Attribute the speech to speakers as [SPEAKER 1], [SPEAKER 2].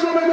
[SPEAKER 1] সবে